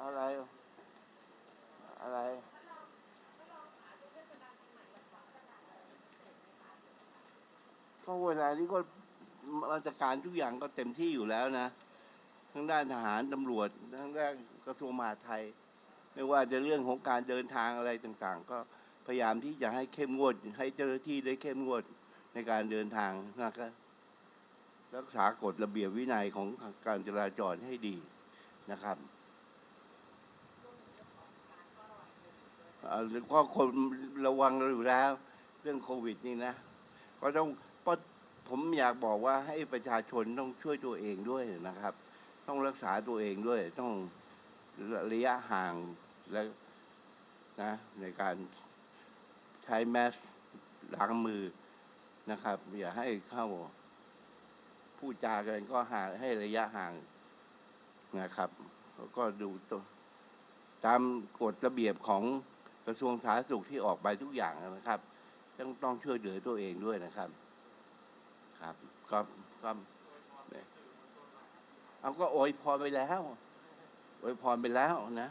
อะไร อะไร ก็เวลานี้ก็มาตรการทุกอย่างก็เต็มที่อยู่แล้วนะ ทั้งด้านทหารตำรวจ ทั้งด้านกระทรวงมหาดไทย ไม่ว่าจะเรื่องของการเดินทางอะไรต่างๆ ก็พยายามที่จะให้เข้มงวด ให้เจ้าหน้าที่ได้เข้มงวดในการเดินทางนะครับรักษากฎระเบียบวินัยของการจราจรให้ดีนะครับ เอ่อก็คนระวังเราอยู่แล้ว เรื่องโควิดนี่นะ ก็ต้องก็ผมอยากบอกว่าให้ประชาชนต้องช่วยตัวเองด้วยนะครับ ต้องรักษาตัวเองด้วย ต้องระยะห่างและนะในการใช้แมสล้างมือนะครับ อย่าให้เข้าพูดจากันก็ห่างให้ระยะห่างนะครับ แล้วก็ดูตัวตามกฎระเบียบของ กระทรวงสาธารณสุขที่ออกไปทุกอย่างนะครับ ต้องต้องช่วยเหลือตัวเองด้วยนะครับ ครับก็ก็เอาก็โอยพรไปแล้วโอยพรไปแล้วนะ